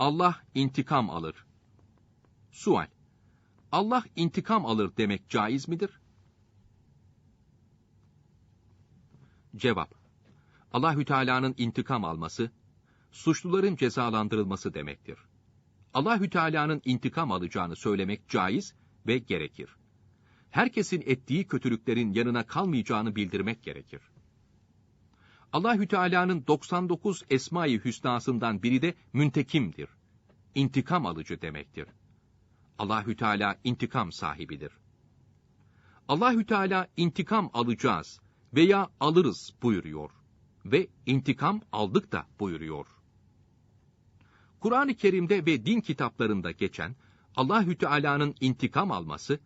Allah intikam alır. Sual. Allah intikam alır demek caiz midir? Cevap. Allahü Teala'nın intikam alması, suçluların cezalandırılması demektir. Allahü Teala'nın intikam alacağını söylemek caiz ve gerekir. Herkesin ettiği kötülüklerin yanına kalmayacağını bildirmek gerekir. Allahü Teala'nın 99 esma-i hüsnasından biri de müntekimdir. İntikam alıcı demektir. Allahü Teala intikam sahibidir. Allahü Teala intikam alacağız veya alırız buyuruyor ve intikam aldık da buyuruyor. Kur'an-ı Kerim'de ve din kitaplarında geçen Allahü Teala'nın intikam alması,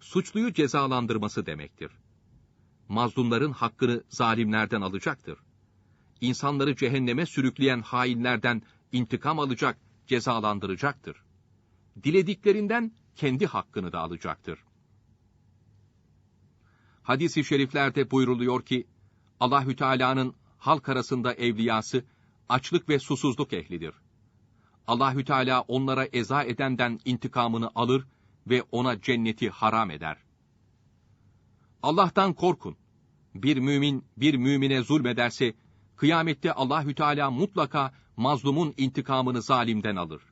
suçluyu cezalandırması demektir. Mazlumların hakkını zalimlerden alacaktır. İnsanları cehenneme sürükleyen hainlerden intikam alacak, cezalandıracaktır. Dilediklerinden kendi hakkını da alacaktır. Hadis-i şeriflerde buyruluyor ki Allahü Teala'nın halk arasında evliyası açlık ve susuzluk ehlidir. Allahü Teala onlara eza edenden intikamını alır ve ona cenneti haram eder. Allah'tan korkun. Bir mümin bir mümine zulmederse kıyamette Allahü Teala mutlaka mazlumun intikamını zalimden alır.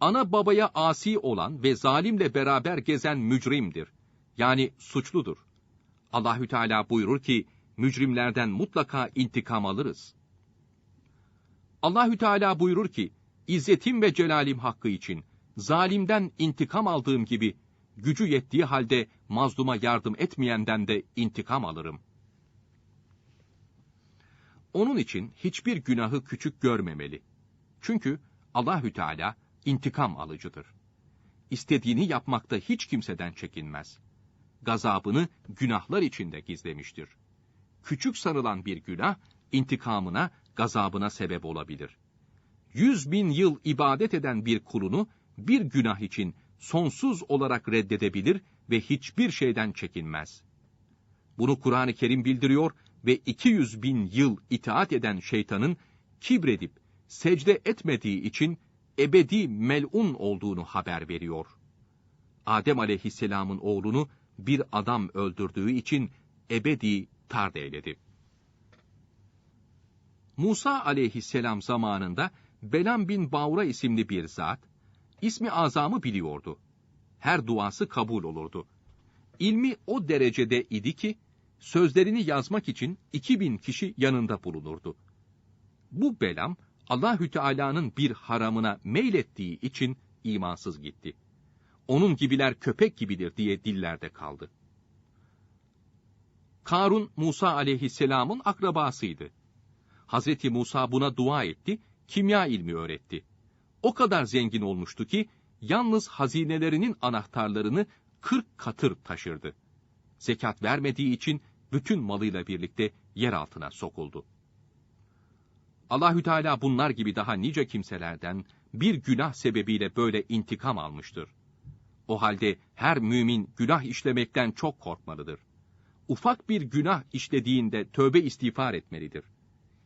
Ana babaya asi olan ve zalimle beraber gezen mücrimdir. Yani suçludur. Allahü Teala buyurur ki mücrimlerden mutlaka intikam alırız. Allahü Teala buyurur ki İzzetim ve celalim hakkı için zalimden intikam aldığım gibi gücü yettiği halde mazluma yardım etmeyenden de intikam alırım. Onun için hiçbir günahı küçük görmemeli. Çünkü Allahü Teala intikam alıcıdır. İstediğini yapmakta hiç kimseden çekinmez. Gazabını günahlar içinde gizlemiştir. Küçük sanılan bir günah, intikamına, gazabına sebep olabilir. Yüz bin yıl ibadet eden bir kulunu, bir günah için sonsuz olarak reddedebilir ve hiçbir şeyden çekinmez. Bunu Kur'an-ı Kerim bildiriyor ve 200 bin yıl itaat eden şeytanın kibredip secde etmediği için ebedi melun olduğunu haber veriyor. Adem aleyhisselamın oğlunu bir adam öldürdüğü için ebedi tard eyledi. Musa aleyhisselam zamanında Belam bin Baura isimli bir zat, ismi azamı biliyordu. Her duası kabul olurdu. İlmi o derecede idi ki, sözlerini yazmak için 2000 kişi yanında bulunurdu. Bu Belam, Allahü Teala'nın bir haramına meylettiği için imansız gitti. Onun gibiler köpek gibidir diye dillerde kaldı. Karun Musa aleyhisselamın akrabasıydı. Hazreti Musa buna dua etti, kimya ilmi öğretti. O kadar zengin olmuştu ki yalnız hazinelerinin anahtarlarını 40 katır taşırdı. Zekat vermediği için bütün malıyla birlikte yer altına sokuldu. Allahü Teala bunlar gibi daha nice kimselerden bir günah sebebiyle böyle intikam almıştır. O halde her mümin günah işlemekten çok korkmalıdır. Ufak bir günah işlediğinde tövbe istiğfar etmelidir.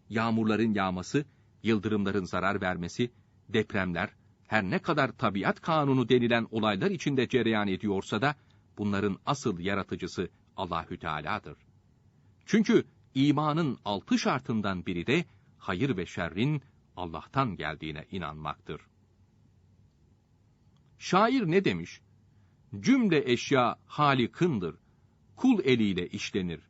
Yağmurların yağması, yıldırımların zarar vermesi, depremler, her ne kadar tabiat kanunu denilen olaylar içinde cereyan ediyorsa da, bunların asıl yaratıcısı Allahü Teala'dır. Çünkü imanın altı şartından biri de hayır ve şerrin Allah'tan geldiğine inanmaktır. Şair ne demiş? Cümle eşya halikındır, kul eliyle işlenir.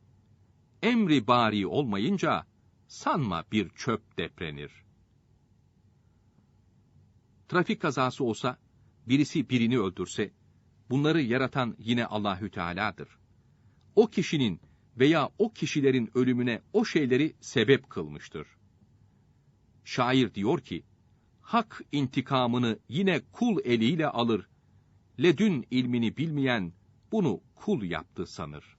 Emri bari olmayınca sanma bir çöp deprenir. Trafik kazası olsa, birisi birini öldürse, bunları yaratan yine Allahü Teala'dır. O kişinin veya o kişilerin ölümüne o şeyleri sebep kılmıştır. Şair diyor ki, hak intikamını yine kul eliyle alır. Ledün ilmini bilmeyen bunu kul yaptı sanır.